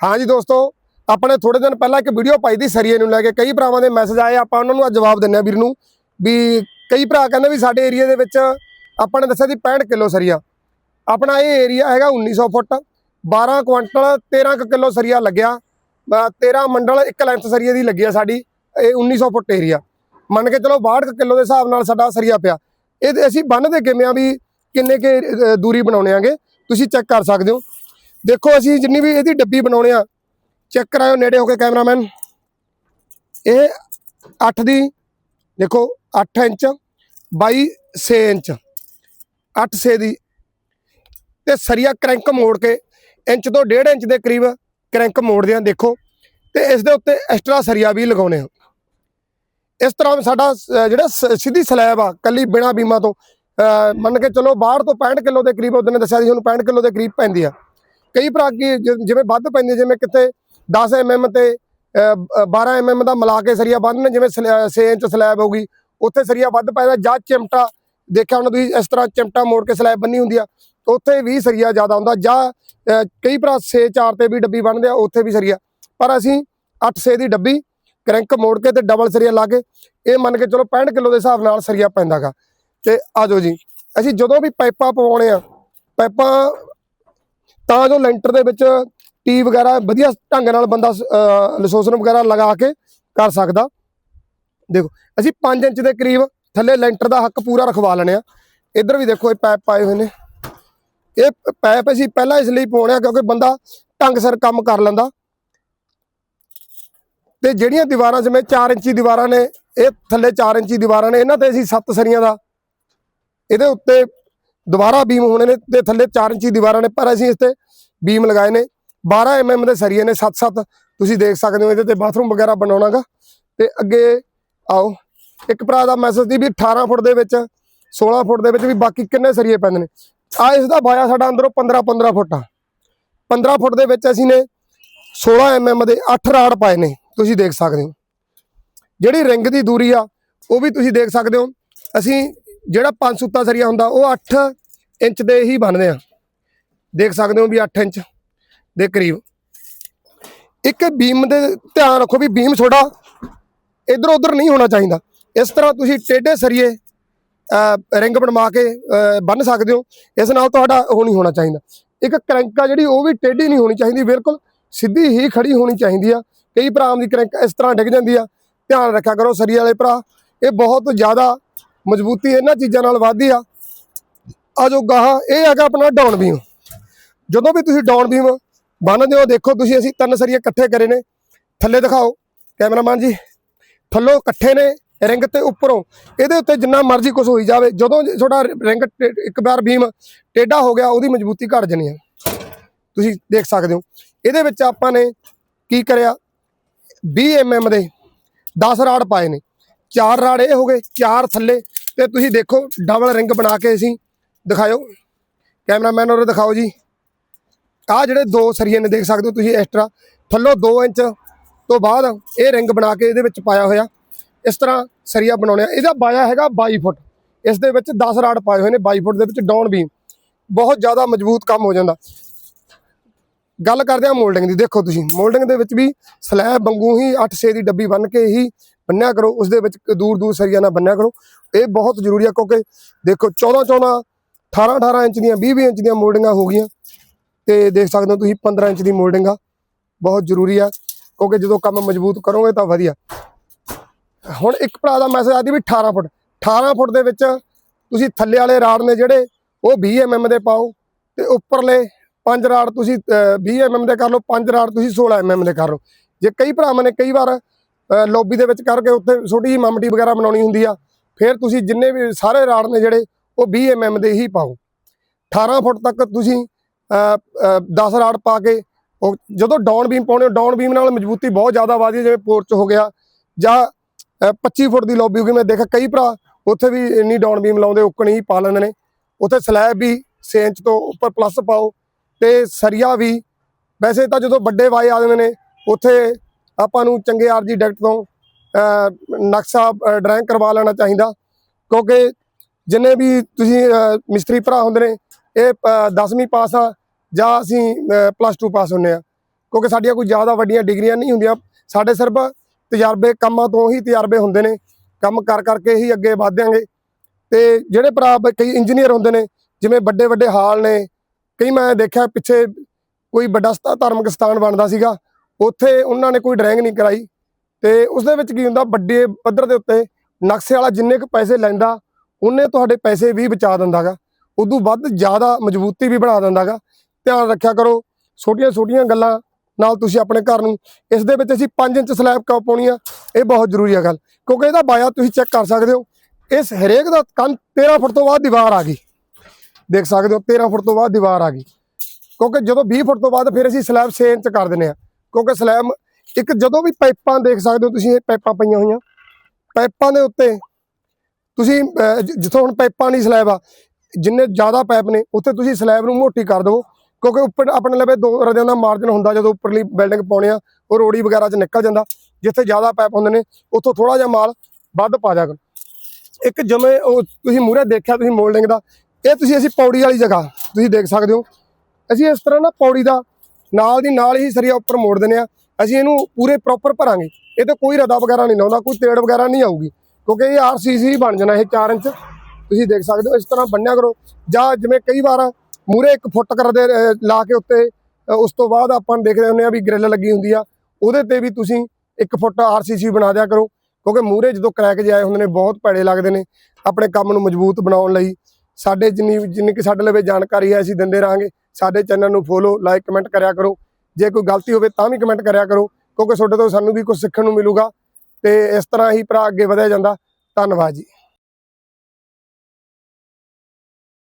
ਹਾਂਜੀ ਦੋਸਤੋ, ਆਪਣੇ ਥੋੜੇ ਦਿਨ ਪਹਿਲਾਂ ਇੱਕ ਵੀਡੀਓ ਪਾਈ ਦੀ ਸਰੀਏ ਨੂੰ ਲੈ ਕੇ, ਕਈ ਭਰਾਵਾਂ ਦੇ ਮੈਸੇਜ ਆਏ, ਆਪਾਂ ਉਹਨਾਂ ਨੂੰ ਅੱਜ ਜਵਾਬ ਦਿੰਨੇ ਆ ਵੀਰ ਨੂੰ, ਵੀ ਕਈ ਭਰਾ ਕਹਿੰਦੇ ਵੀ ਸਾਡੇ ਏਰੀਆ ਦੇ ਵਿੱਚ ਆਪਾਂ ਨੇ ਦੱਸਿਆ ਸੀ 65 ਕਿਲੋ ਸਰੀਆ। ਆਪਣਾ ਇਹ ਏਰੀਆ ਹੈਗਾ 1900 ਫੁੱਟ 12 ਕੁਆਂਟਲ 13 ਕੁ ਕਿਲੋ ਸਰੀਆ ਲੱਗਿਆ, ਅਹ 13 ਮੰਡਲ, ਇੱਕ ਲੈਂਥ ਸਰੀਏ ਦੀ ਲੱਗੀ ਆ ਸਾਡੀ, ਇਹ 1900 ਫੁੱਟ ਏਰੀਆ ਮੰਨ ਕੇ ਚਲੋ 62 ਕੁ ਕਿਲੋ ਦੇ ਹਿਸਾਬ ਨਾਲ ਸਾਡਾ ਸਰੀਆ ਪਿਆ। ਇਹ ਅਸੀਂ ਬੰਨ੍ਹਦੇ ਕਿਵੇਂ ਆ ਵੀ ਕਿੰਨੇ ਕੇ ਦੂਰੀ ਬਣਾਉਣੇ ਆਗੇ, ਤੁਸੀਂ ਚੈੱਕ ਕਰ ਸਕਦੇ ਹੋ। ਦੇਖੋ ਅਸੀਂ ਜਿੰਨੀ ਵੀ ਇਹਦੀ ਡੱਬੀ ਬਣਾਉਣੇ ਆ ਚੈੱਕ ਕਰਾਇਓ ਨੇੜੇ ਹੋ ਕੇ ਕੈਮਰਾਮੈਨ। ਇਹ 8 ਦੀ, ਦੇਖੋ 8 ਇੰਚ 22 6 ਇੰਚ 8 6 ਦੀ। ਤੇ ਸਰੀਆ ਕ੍ਰੈਂਕ ਮੋੜ ਕੇ ਇੰਚ ਤੋਂ 1.5 ਇੰਚ ਦੇ ਕਰੀਬ ਕ੍ਰੈਂਕ ਮੋੜਦੇ ਆ, ਦੇਖੋ। ਤੇ ਇਸ ਦੇ ਉੱਤੇ ਐਕਸਟਰਾ ਸਰੀਆ ਵੀ ਲਗਾਉਣੇ ਆ। ਇਸ ਤਰ੍ਹਾਂ ਸਾਡਾ ਜਿਹੜਾ ਸ- ਸਿੱਧੀ ਸਲੈਬ ਆ, ਕੱਲੀ ਬਿਨਾ ਬੀਮਾ ਤੋਂ ਮੰਨ ਕੇ ਚਲੋ ਬਾਹਰ ਤੋਂ 65 ਕਿਲੋ ਦੇ ਕਰੀਬ ਉਹਨੇ ਦੱਸਿਆ ਸੀ, ਉਹਨੂੰ 65 ਕਿਲੋ ਦੇ ਕਰੀਬ ਪੈਂਦੀ ਆ। ਕਈ ਭਰਾ ਕੀ ਜਿਵੇਂ ਵੱਧ ਪੈਂਦੇ ਆ, ਜਿਵੇਂ ਕਿਤੇ 10 ਐਮਐਮ ਤੇ ਅਹ, ਅਹ, 12 ਐਮਐਮ ਦਾ ਮਿਲਾ ਕੇ ਸਰੀਆ ਬੰਨ੍ਹਣ ਜਿਵੇਂ 6 ਇੰਚ ਸਲੈਬ ਹੋਊਗੀ ਉੱਥੇ ਸਰੀਆ ਵੱਧ ਪੈਂਦਾ ਜਾਂ ਚਿਮਟਾ ਦੇਖਿਆ ਹੁਣ ਤੁਸੀਂ ਇਸ ਤਰ੍ਹਾਂ ਚਿਮਟਾ ਮੋੜ ਕੇ ਸਲੈਬ ਬੰਨੀ ਹੁੰਦੀ ਆ ਉੱਥੇ ਵੀ ਸਰੀਆ ਜ਼ਿਆਦਾ ਹੁੰਦਾ ਜਾਂ ਕਈ ਭਰਾ 6 4 ਤੇ ਵੀ ਡੱਬੀ ਬੰਨ੍ਹਦੇ ਆ ਉੱਥੇ ਵੀ ਸਰੀਆ ਪਰ ਅਸੀਂ 8 6 ਦੀ ਡੱਬੀ ਕ੍ਰੈਂਕ ਮੋੜ ਕੇ ਤੇ ਡਬਲ ਸਰੀਆ ਲਾ ਕੇ ਇਹ ਮੰਨ ਕੇ ਚਲੋ 65 ਕਿਲੋ ਦੇ ਹਿਸਾਬ ਨਾਲ ਸਰੀਆ ਪੈਂਦਾਗਾ ਤੇ ਆਜੋ ਜੀ ਅਸੀਂ ਜਦੋਂ ਵੀ ਪਾਈਪਾਂ ਪਵਾਉਣੇ ਆ ਪਾਈਪਾਂ ਤਾਂ ਜੋ ਲੈਂਟਰ ਦੇ ਵਿੱਚ ਟੀ ਵਗੈਰਾ ਵਧੀਆ ਢੰਗ ਨਾਲ ਬੰਦਾ ਲਸੋਸਨ ਵਗੈਰਾ ਲਗਾ ਕੇ ਕਰ ਸਕਦਾ। ਦੇਖੋ, ਅਸੀਂ 5 ਇੰਚ ਦੇ ਕਰੀਬ ਥੱਲੇ ਲੈਂਟਰ ਦਾ ਹੱਕ ਪੂਰਾ ਰਖਵਾ ਲੈਣੇ ਆ ਇੱਧਰ ਵੀ ਦੇਖੋ, ਇਹ ਪਾਈਪ ਪਾਏ ਹੋਏ ਨੇ। ਇਹ ਪਾਈਪ ਅਸੀਂ ਪਹਿਲਾਂ ਇਸ ਲਈ ਪਾਉਣੇ ਆ ਕਿਉਂਕਿ ਬੰਦਾ ਢੰਗ ਸਿਰ ਕੰਮ ਕਰ ਲੈਂਦਾ। ਤੇ ਜਿਹੜੀਆਂ ਦੀਵਾਰਾਂ ਜਿਵੇਂ 4 ਇੰਚੀ ਦੀਵਾਰਾਂ ਨੇ, ਇਹ ਥੱਲੇ 4 ਇੰਚੀ ਦੀਵਾਰਾਂ ਨੇ, ਇਹਨਾਂ ਤੇ ਅਸੀਂ 7 ਸਰੀਆਂ ਦਾ, ਇਹਦੇ ਉੱਤੇ ਦੁਬਾਰਾ ਬੀਮ ਹੋਣੇ ਨੇ ਤੇ ਥੱਲੇ 4 ਇੰਚੀ ਦੀਵਾਰਾਂ ਨੇ ਪਰ ਅਸੀਂ ਇਸ ਤੇ। ਬੀਮ ਲਗਾਏ ਨੇ। 12 ਐਮਐਮ ਦੇ ਸਰੀਏ ਨੇ 7-7 ਤੁਸੀਂ ਦੇਖ ਸਕਦੇ ਹੋ ਇਹਦੇ ਤੇ ਬਾਥਰੂਮ ਵਗੈਰਾ ਬਣਾਉਣਾਗਾ। ਤੇ ਅੱਗੇ ਆਓ। ਇੱਕ ਭਰਾ ਦਾ ਮੈਸੇਜ ਸੀ ਵੀ 18 ਫੁੱਟ ਦੇ ਵਿੱਚ 16 ਫੁੱਟ ਦੇ ਵਿੱਚ ਵੀ ਬਾਕੀ ਕਿੰਨੇ ਸਰੀਏ ਪੈਂਦੇ ਨੇ? ਆ ਇਸ ਦਾ ਬਾਇਆ ਸਾਡਾ ਅੰਦਰੋਂ 15 15 ਫੁੱਟ ਆ। 15 ਫੁੱਟ ਦੇ ਵਿੱਚ ਅਸੀਂ ਨੇ 16 ਐਮਐਮ ਦੇ 8 ਰਾੜ ਪਾਏ ਨੇ। ਤੁਸੀਂ ਦੇਖ ਸਕਦੇ ਹੋ। ਜਿਹੜੀ ਰਿੰਗ ਦੀ ਦੂਰੀ ਆ, ਉਹ ਵੀ ਤੁਸੀਂ ਦੇਖ ਸਕਦੇ ਹੋ। ਅਸੀਂ ਜਿਹੜਾ ਪੰਜ ਸੁੱਤਾ ਸਰੀਆ ਹੁੰਦਾ, ਉਹ 8 ਇੰਚ ਦੇ ਹੀ ਬਣਦੇ ਆ। ਦੇਖ ਸਕਦੇ ਹੋ ਵੀ 8 ਇੰਚ ਦੇ ਕਰੀਬ। ਇੱਕ ਬੀਮ ਦੇ ਧਿਆਨ ਰੱਖੋ ਵੀ ਬੀਮ ਤੁਹਾਡਾ ਇਧਰ ਉਧਰ ਨਹੀਂ ਹੋਣਾ ਚਾਹੀਦਾ। ਇਸ ਤਰ੍ਹਾਂ ਤੁਸੀਂ ਟੇਢੇ ਸਰੀਏ ਰਿੰਗ ਬਣਵਾ ਕੇ ਬੰਨ ਸਕਦੇ ਹੋ। ਇਸ ਨਾਲ ਤੁਹਾਡਾ ਉਹ ਨਹੀਂ ਹੋਣਾ ਚਾਹੀਦਾ। ਇੱਕ ਕਰੰਕਾ ਜਿਹੜੀ, ਉਹ ਵੀ ਟੇਢੀ ਨਹੀਂ ਹੋਣੀ ਚਾਹੀਦੀ। ਬਿਲਕੁਲ ਸਿੱਧੀ ਹੀ ਖੜੀ ਹੋਣੀ ਚਾਹੀਦੀ ਆ। ਕਈ ਭਰਾਵਾਂ ਦੀ ਕਰੰਕ ਇਸ ਤਰ੍ਹਾਂ ਡਿੱਗ ਜਾਂਦੀ ਆ। ਧਿਆਨ ਰੱਖਿਆ ਕਰੋ ਸਰੀਏ ਵਾਲੇ ਭਰਾ, ਇਹ ਬਹੁਤ ਜ਼ਿਆਦਾ ਮਜ਼ਬੂਤੀ ਇਹਨਾਂ ਚੀਜ਼ਾਂ ਨਾਲ ਵੱਧਦੀ ਆ। ਆ ਜੋ ਗਾਹਾਂ ਇਹ ਹੈਗਾ ਆਪਣਾ ਡਾਊਨ ਬੀਮ। ਜਦੋਂ ਵੀ ਤੁਸੀਂ ਡਾਊਨ ਬੀਮ ਬੰਨ੍ਹਦੇ ਹੋ, ਦੇਖੋ ਤੁਸੀਂ ਅਸੀਂ ਤਿੰਨ ਸਰੀਏ ਇਕੱਠੇ ਕਰੇ ਨੇ। ਥੱਲੇ ਦਿਖਾਓ, ਕੈਮਰਾਮੈਨ ਜੀ। ਥੱਲੋਂ ਇਕੱਠੇ ਨੇ, ਰਿੰਗ ਤੇ ਉੱਪਰੋਂ। ਇਹਦੇ ਉੱਤੇ ਜਿੰਨਾ ਮਰਜ਼ੀ ਕੁਝ ਹੋਈ ਜਾਵੇ। ਜਦੋਂ ਤੁਹਾਡਾ ਰਿੰਗ ਟੇ- ਇੱਕ ਵਾਰ ਬੀਮ ਟੇਢਾ ਹੋ ਗਿਆ, ਉਹਦੀ ਮਜ਼ਬੂਤੀ ਘਟ ਜਾਣੀ ਆ। ਤੁਸੀਂ ਦੇਖ ਸਕਦੇ ਹੋ। ਇਹਦੇ ਵਿੱਚ ਆਪਾਂ ਨੇ ਕੀ ਕਰਿਆ? 20 ਐਮਐਮ ਦੇ 10 ਰਾੜ ਪਾਏ ਨੇ। ਚਾਰ ਰਾੜ ਇਹ ਹੋ ਗਏ, ਚਾਰ ਥੱਲੇ। ਤੇ ਤੁਸੀਂ ਦੇਖੋ ਡਬਲ ਰਿੰਗ ਬਣਾ ਕੇ ਅਸੀਂ ਦਿਖਾਇਓ। ਕੈਮਰਾਮੈਨ ਹੋਰ ਦਿਖਾਓ ਜੀ। ਆਹ ਜਿਹੜੇ ਦੋ ਸਰੀਏ ਨੇ, ਦੇਖ ਸਕਦੇ ਹੋ ਤੁਸੀਂ ਐਕਸਟਰਾ ਥੱਲੋਂ 2 ਇੰਚ ਤੋਂ ਬਾਅਦ ਇਹ ਰਿੰਗ ਬਣਾ ਕੇ ਇਹਦੇ ਵਿੱਚ ਪਾਇਆ ਹੋਇਆ। ਇਸ ਤਰ੍ਹਾਂ ਸਰੀਆ ਬਣਾਉਣੇ ਆ। ਇਹਦਾ ਬਾਇਆ ਹੈਗਾ 22 ਫੁੱਟ। ਇਸ ਦੇ ਵਿੱਚ 10 ਰਾਡ ਪਾਏ ਹੋਏ ਨੇ 22 ਫੁੱਟ ਦੇ ਵਿੱਚ ਡਾਊਨ ਬੀਮ। ਬਹੁਤ ਜ਼ਿਆਦਾ ਮਜ਼ਬੂਤ ਕੰਮ ਹੋ ਜਾਂਦਾ। ਗੱਲ ਕਰਦੇ ਆ ਮੋਲਡਿੰਗ ਦੀ। ਦੇਖੋ ਤੁਸੀਂ, ਮੋਲਡਿੰਗ ਦੇ ਵਿੱਚ ਵੀ ਸਲੈਬ ਵਾਂਗੂ ਹੀ 8-6 ਦੀ ਡੱਬੀ ਬੰਨ ਕੇ ਹੀ ਬੰਨਿਆ ਕਰੋ, ਉਸ ਦੇ ਵਿੱਚ ਦੂਰ ਦੂਰ ਸਰੀਆ ਨਾਲ ਬੰਨਿਆ ਕਰੋ। ਇਹ ਬਹੁਤ ਜ਼ਰੂਰੀ ਆ ਕਿਉਂਕਿ ਦੇਖੋ 14 14 18 18 ਇੰਚ ਦੀਆਂ 20 20 ਇੰਚ ਦੀਆਂ ਮੋਲਡਿੰਗਾਂ ਹੋ ਗਈਆਂ। ਤੇ ਦੇਖ ਸਕਦੇ ਹੋ ਤੁਸੀਂ 15 ਇੰਚ ਦੀ ਮੋਲਡਿੰਗ ਆ। ਬਹੁਤ ਜ਼ਰੂਰੀ ਆ, ਕਿਉਂਕਿ ਜਦੋਂ ਕੰਮ ਮਜ਼ਬੂਤ ਕਰੋਗੇ ਤਾਂ ਵਧੀਆ। ਹੁਣ ਇੱਕ ਭਰਾ ਦਾ ਮੈਸੇਜ ਆਦੀ ਵੀ 18 ਫੁੱਟ। 18 ਫੁੱਟ ਦੇ ਵਿੱਚ ਤੁਸੀਂ ਥੱਲੇ ਵਾਲੇ ਰਾੜ ਨੇ ਜਿਹੜੇ, ਉਹ 20 ਐਮਐਮ ਦੇ ਪਾਓ। ਤੇ ਉੱਪਰਲੇ ਪੰਜ ਰਾੜ ਤੁਸੀਂ 20 ਐਮਐਮ ਦੇ ਕਰ ਲਓ, ਪੰਜ ਰਾੜ ਤੁਸੀਂ 16 ਐਮਐਮ ਦੇ ਕਰ ਲਓ। ਜੇ ਕਈ ਭਰਾਵਾਂ ਨੇ ਕਈ ਵਾਰ ਲੌਬੀ ਦੇ ਵਿੱਚ ਕਰਕੇ ਉੱਥੇ ਛੋਟੀ ਜਿਹੀ ਮਮਟੀ ਵਗੈਰਾ ਬਣਾਉਣੀ ਹੁੰਦੀ ਆ। ਫਿਰ ਤੁਸੀਂ ਜਿੰਨੇ ਵੀ ਸਾਰੇ ਰਾੜ ਨੇ ਜਿਹੜੇ ਉਹ 20 ਐਮਐਮ ਦੇ ਹੀ ਪਾਓ। 18 ਫੁੱਟ ਤੱਕ ਤੁਸੀਂ 10 ਰਾੜ ਪਾ ਕੇ ਉਹ ਜਦੋਂ ਡਾਊਨ ਬੀਮ ਪਾਉਣੇ ਹੋ ਡਾਊਨ ਬੀਮ ਨਾਲ ਮਜ਼ਬੂਤੀ ਬਹੁਤ ਜ਼ਿਆਦਾ ਵਧਦੀ ਜਿਵੇਂ ਪੋਰਚ ਹੋ ਗਿਆ। ਜਾਂ ਅ, 25 ਫੁੱਟ ਦੀ ਲੌਬੀ ਹੋ ਗਈ। ਮੈਂ ਦੇਖਿਆ ਕਈ ਭਰਾ ਉੱਥੇ ਵੀ ਇੰਨੀ ਡਾਊਨ ਬੀਮ ਲਾਉਂਦੇ ਉੱਕਣ ਹੀ ਪਾ ਲੈਂਦੇ ਨੇ। ਉੱਥੇ ਸਲੈਬ ਵੀ 6 ਇੰਚ ਤੋਂ ਉੱਪਰ ਪਲੱਸ ਪਾਓ ਤੇ ਸਰੀਆ ਵੀ। ਵੈਸੇ ਤਾਂ ਜਦੋਂ ਵੱਡੇ ਵਾਏ ਆ ਜਾਂਦੇ ਨੇ ਉੱਥੇ ਆਪਾਂ ਨੂੰ ਚੰਗੇ ਆਰਜੀ ਡਾਇਰੈਕਟ ਤੋਂ ਨਕਸ਼ਾ ਡਰਾਇੰਗ ਕਰਵਾ ਲੈਣਾ ਚਾਹੀਦਾ। ਕਿਉਂਕਿ ਜਿੰਨੇ ਵੀ ਤੁਸੀਂ ਮਿਸਤਰੀ ਭਰਾ ਹੁੰਦੇ ਨੇ, ਇਹ 10ਵੀਂ ਪਾਸ ਆ, ਜਾਂ ਅਸੀਂ ਪਲੱਸ 2 ਪਾਸ ਹੁੰਨੇ ਆ। ਕਿਉਂਕਿ ਸਾਡੀਆਂ ਕੋਈ ਜ਼ਿਆਦਾ ਵੱਡੀਆਂ ਡਿਗਰੀਆਂ ਨਹੀਂ ਹੁੰਦੀਆਂ। ਸਾਡੇ ਸਿਰਫ ਤਜਰਬੇ ਕੰਮਾਂ ਤੋਂ ਹੀ ਤਜਰਬੇ ਹੁੰਦੇ ਨੇ। ਕੰਮ ਕਰ ਕਰਕੇ ਹੀ ਅੱਗੇ ਵਧਾਂਗੇ ਤੇ ਜਿਹੜੇ ਭਰਾ ਕਈ ਇੰਜੀਨੀਅਰ ਹੁੰਦੇ ਨੇ, ਜਿਵੇਂ ਵੱਡੇ ਵੱਡੇ ਹਾਲ ਨੇ, ਕਈ ਮੈਂ ਦੇਖਿਆ ਪਿੱਛੇ ਕੋਈ ਵੱਡਾ ਧਾਰਮਿਕ ਸਥਾਨ ਬਣਦਾ ਸੀਗਾ। ਉੱਥੇ ਉਹਨਾਂ ਨੇ ਕੋਈ ਡਰਾਇੰਗ ਨਹੀਂ ਕਰਾਈ ਤੇ ਉਸ ਦੇ ਵਿੱਚ ਕੀ ਹੁੰਦਾ, ਵੱਡੇ ਪੱਧਰ ਦੇ ਉੱਤੇ ਨਕਸ਼ੇ ਵਾਲਾ ਜਿੰਨੇ ਕੁ ਪੈਸੇ ਲੈਂਦਾ, ਉਹਨੇ ਤੁਹਾਡੇ ਪੈਸੇ ਵੀ ਬਚਾ ਦਿੰਦਾਗਾ। ਉਦੋਂ ਵੱਧ ਜ਼ਿਆਦਾ ਮਜ਼ਬੂਤੀ ਵੀ ਬਣਾ ਦਿੰਦਾਗਾ। ਧਿਆਨ ਰੱਖਿਆ ਕਰੋ, ਛੋਟੀਆਂ ਛੋਟੀਆਂ ਗੱਲਾਂ ਨਾਲ ਤੁਸੀਂ ਆਪਣੇ ਘਰ ਨੂੰ, ਇਸ ਦੇ ਵਿੱਚ ਅਸੀਂ 5 ਇੰਚ ਸਲੈਬ ਕਿਉਂ ਪਾਉਣੀ ਆ? ਇਹ ਬਹੁਤ ਜ਼ਰੂਰੀ ਆ ਗੱਲ, ਕਿਉਂਕਿ ਇਹਦਾ ਬਾਇਆ ਤੁਸੀਂ ਚੈੱਕ ਕਰ ਸਕਦੇ ਹੋ, ਇਸ ਹਰੇਕ ਦਾ ਕੰਨ 13 ਫੁੱਟ ਤੋਂ ਬਾਅਦ ਦੀਵਾਰ ਆ ਗਈ। ਦੇਖ ਸਕਦੇ ਹੋ 13 ਫੁੱਟ ਤੋਂ ਬਾਅਦ ਦੀਵਾਰ ਆ ਗਈ। ਕਿਉਂਕਿ ਜਦੋਂ 20 ਫੁੱਟ ਤੋਂ ਬਾਅਦ ਫਿਰ ਅਸੀਂ ਸਲੈਬ 6 ਇੰਚ ਕਰ ਦਿੰਦੇ ਆ। ਕਿਉਂਕਿ ਸਲੈਬ ਇੱਕ ਜਦੋਂ ਵੀ ਪਾਈਪਾਂ ਦੇਖ ਸਕਦੇ ਹੋ ਤੁਸੀਂ, ਇਹ ਪਾਈਪਾਂ ਪਈਆਂ ਹੋਈਆਂ। ਪਾਈਪਾਂ ਦੇ ਉੱਤੇ ਤੁਸੀਂ ਜਿੱਥੋਂ ਹੁਣ ਪਾਈਪਾਂ ਨਹੀਂ ਸਲੈਬ ਆ, ਜਿੰਨੇ ਜ਼ਿਆਦਾ ਪਾਈਪ ਨੇ, ਉੱਥੇ ਤੁਸੀਂ ਸਲੈਬ ਨੂੰ ਮੋਟੀ ਕਰ ਦਿਓ ਕਿਉਂਕਿ ਉੱਪਰ, ਆਪਣੇ ਲਵੇ ਦੋ ਰਦਿਆਂ ਦਾ ਮਾਰਜਨ ਹੁੰਦਾ, ਜਦੋਂ ਉੱਪਰਲੀ ਬਿਲਡਿੰਗ ਪਾਉਣੇ ਆ, ਉਹ ਰੋੜੀ ਵਗੈਰਾ 'ਚ ਨਿਕਲ ਜਾਂਦਾ। ਜਿੱਥੇ ਜ਼ਿਆਦਾ ਪਾਈਪ ਹੁੰਦੇ ਨੇ, ਉੱਥੋਂ ਥੋੜਾ ਜਿਹਾ ਮਾਲ ਵੱਧ ਪਾ ਜਾ ਕਰੋ। ਇੱਕ ਜਿਵੇਂ ਉਹ ਤੁਸੀਂ ਮੂਹਰੇ ਦੇਖਿਆ, ਤੁਸੀਂ ਮੋਲਡਿੰਗ ਦਾ, ਇਹ ਤੁਸੀਂ ਅਸੀਂ ਪੌੜੀ ਵਾਲੀ ਜਗ੍ਹਾ, ਤੁਸੀਂ ਦੇਖ ਸਕਦੇ ਹੋ। ਅਸੀਂ ਇਸ ਤਰ੍ਹਾਂ ਨਾ ਪੌੜੀ ਦਾ ਨਾਲ ਦੀ ਨਾਲ ਹੀ ਸਰੀਆ ਉੱਪਰ ਮੋੜ ਦਿੰਦੇ ਆ। ਅਸੀਂ ਇਹਨੂੰ ਪੂਰੇ ਪ੍ਰੋਪਰ ਭਰਾਂਗੇ। ਇਹ ਤੇ ਕੋਈ ਰਦਾ ਵਗੈਰਾ ਨਹੀਂ ਲਾਉਂਦਾ, ਕੋਈ ਤੇੜ ਵਗੈਰਾ ਨਹੀਂ ਆਊਗੀ। ਕਿਉਂਕਿ ਇਹ ਆਰਸੀਸੀ ਬਣ ਜਾਣਾ, ਇਹ 4 ਇੰਚ। ਤੁਸੀਂ ਦੇਖ ਸਕਦੇ ਹੋ, ਇਸ ਤਰ੍ਹਾਂ ਬੰਨਿਆ ਕਰੋ। ਜਾਂ ਜਿਵੇਂ ਕਈ ਵਾਰ ਮੂਰੇ 1 ਫੁੱਟ ਕਰਦੇ ਲਾ ਕੇ ਉੱਤੇ ਉਸ ਤੋਂ ਬਾਅਦ ਆਪਾਂ ਦੇਖਦੇ ਹੁੰਦੇ ਆ ਵੀ ਗ੍ਰਿਲ ਲੱਗੀ ਹੁੰਦੀ ਆ। ਉਹਦੇ ਤੇ ਵੀ ਤੁਸੀਂ 1 ਫੁੱਟ ਆਰਸੀਸੀ ਬਣਾ ਦਿਆ ਕਰੋ। ਕਿਉਂਕਿ ਮੂਰੇ ਜਦੋਂ ਕ੍ਰੈਕ ਜਾਏ ਹੁੰਦੇ ਨੇ, ਬਹੁਤ ਭੈੜੇ ਲੱਗਦੇ ਨੇ ਆਪਣੇ ਕੰਮ ਨੂੰ ਮਜ਼ਬੂਤ ਬਣਾਉਣ ਲਈ। ਸਾਡੇ ਜਿੰਨੀ ਜਿੰਨੀ ਕਿ ਸਾਡੇ ਲਵੇ ਜਾਣਕਾਰੀ ਹੈ, ਅਸੀਂ ਦਿੰਦੇ ਰਹਾਂਗੇ। ਸਾਡੇ ਚੈਨਲ ਨੂੰ ਫੋਲੋ ਲਾਈਕ ਕਮੈਂਟ ਕਰਿਆ ਕਰੋ। ਜੇ ਕੋਈ ਗਲਤੀ ਹੋਵੇ ਤਾਂ ਵੀ ਕਮੈਂਟ ਕਰਿਆ ਕਰੋ, ਕਿਉਂਕਿ ਤੁਹਾਡੇ ਤੋਂ ਸਾਨੂੰ ਵੀ ਕੁਝ ਸਿੱਖਣ ਨੂੰ ਮਿਲੂਗਾ। ਤੇ ਇਸ ਤਰ੍ਹਾਂ ਹੀ ਭਰਾ ਅੱਗੇ ਵਧਿਆ ਜਾਂਦਾ। ਧੰਨਵਾਦ ਜੀ।